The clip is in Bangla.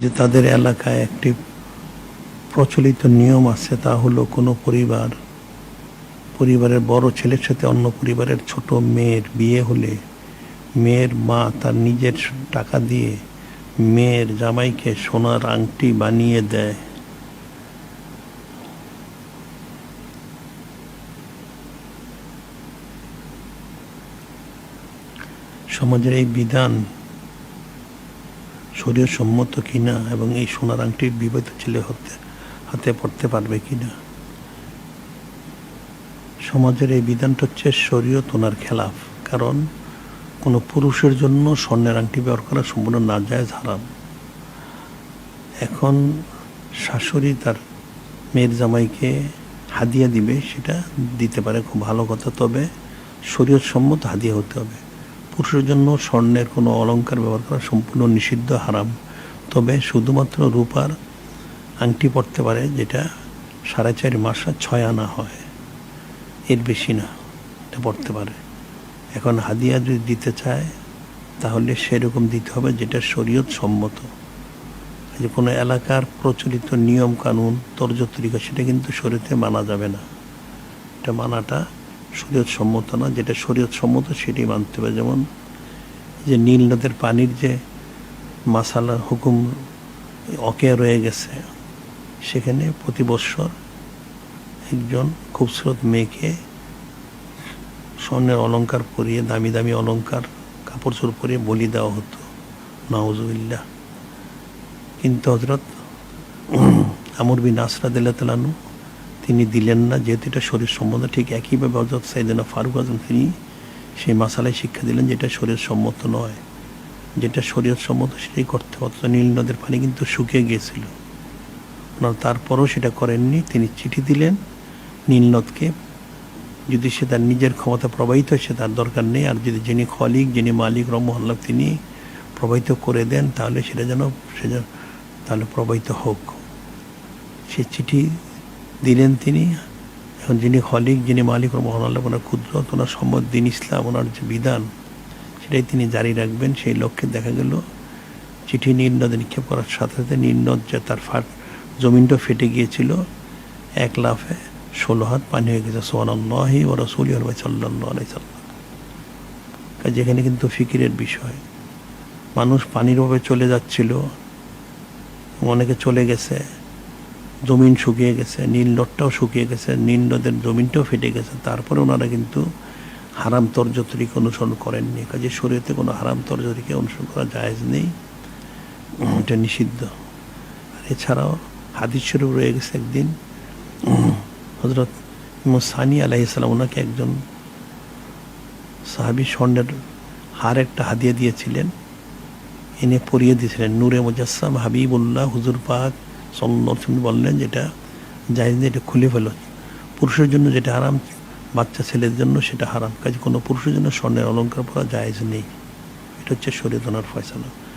যে তাদের এলাকায় একটি প্রচলিত নিয়ম আছে, তা হলো কোনো পরিবার, পরিবারের বড় ছেলের সাথে অন্য পরিবারের ছোট মেয়ের বিয়ে হলে মেয়ের মা তার নিজের টাকা দিয়ে মেয়ের জামাইকে সোনার আংটি বানিয়ে দেয়। সমাজের এই বিধান শরীর সম্মত কিনা এবং এই সোনার আংটি বিবাহিত ছেলে হতে, হাতে পড়তে পারবে কিনা? সমাজের এই বিধানটা হচ্ছে শরীয়ত ওনার খেলাফ, কারণ কোনো পুরুষের জন্য স্বর্ণের আংটি ব্যবহার করা সম্পূর্ণ না যায় হারাম। এখন শাশুড়ি তার মেয়ের জামাইকে হাদিয়া দিবে, সেটা দিতে পারে, খুব ভালো কথা, তবে শরীয়ত সম্মত হাদিয়া হতে হবে। পুরুষের জন্য স্বর্ণের কোনো অলংকার ব্যবহার করা সম্পূর্ণ নিষিদ্ধ, হারাম। তবে শুধুমাত্র রূপার আংটি পড়তে পারে, যেটা সাড়ে চার মাস ছয় আনা হয়। এর বেশি না, এটা পড়তে পারে। এখন হাদিয়া যদি দিতে চায়, তাহলে সেরকম দিতে হবে যেটা শরীয়ত সম্মত। যে কোনো এলাকার প্রচলিত নিয়ম কানুন তর্জ তরিকা, সেটা কিন্তু শরীয়তে মানা যাবে না। এটা মানাটা শরীয়ত সম্মত না, যেটা শরীয়ত সম্মত সেটি মানতে হবে। যেমন যে নীল নদের পানির যে মাসালা হুকুম অকে রয়ে গেছে, সেখানে প্রতি বৎসর একজন খুবসুরত মেয়েকে স্বর্ণের অলঙ্কার পরিয়ে, দামি দামি অলংকার, কাপড় চোর পরিয়ে বলি দেওয়া হতো। নাউজুবিল্লাহ। কিন্তু হজরত আমর বিন আসরাদ তালানু তিনি দিলেন না, যেহেতু এটা শরীর সম্বন্ধে ঠিক একইভাবে হজরত সাইদিনা ফারুক আজম, তিনি সেই মাসালায় শিক্ষা দিলেন যেটা শরীর সম্মত নয়। যেটা শরীর সম্মত সেটাই করতে হতো নীল নদের পানি কিন্তু শুকিয়ে গিয়েছিল। ওনার তারপরও সেটা করেননি, তিনি চিঠি দিলেন নীলনদকে যদি সে তার নিজের ক্ষমতা প্রবাহিত সে তার দরকার নেই, আর যদি যিনি খলিক, যিনি মালিক রহমল্লাহ তিনি প্রবাহিত করে দেন, তাহলে সেটা যেন, সে তাহলে প্রবাহিত হোক। সে চিঠি দিলেন তিনি। এখন যিনি খলিক, যিনি মালিক রহমল্লাহ ওনার কুদরত, ওনার সম্মত দিন ইসলাম, ওনার যে বিধান, সেটাই তিনি জারি রাখবেন। সেই লক্ষ্যে দেখা গেল, চিঠি নীল নদে নিক্ষেপ করার সাথে সাথে নীল নদ যে তার ফাট জমিনটা ফেটে গিয়েছিল, এক লাফে ষোলো হাত পানি হয়ে গেছে। সোহানাল্লাহি ও রসুল সাল্লাহ সাল্লাম। কাজে এখানে কিন্তু ফিকিরের বিষয়। মানুষ পানির অভাবে চলে যাচ্ছিল, অনেকে চলে গেছে। জমিন শুকিয়ে গেছে, নীল নদটাও শুকিয়ে গেছে, নীল নদের জমিনটাও ফেটে গেছে। তারপরে ওনারা কিন্তু হারাম তর্জতরিকে অনুসরণ করেননি। কাজে শরীরতে কোনো হারাম তর্জতরিকে অনুসরণ করা জায়েজ নেই। এটা নিষিদ্ধ। আর এছাড়াও হাদিস শরীফ রয়ে গেছে একদিন হজরত সানি আলাইসালাম ওনাকে একজন সাহাবি স্বর্ণের হার একটা হাদিয়া দিয়েছিলেন। এনে পরিয়ে দিয়েছিলেন, নূরে মুজাসসাম হাবিবুল্লাহ হুজুর পাক সল্লম বললেন যেটা নেই, এটা খুলে ফেলো। পুরুষের জন্য যেটা হারাম, বাচ্চা ছেলের জন্য সেটা হারাম। কাজে কোনো পুরুষের জন্য স্বর্ণের অলঙ্কার পরা জায়েজ নেই। এটা হচ্ছে শরীর শরীয়তনার ফয়সালা।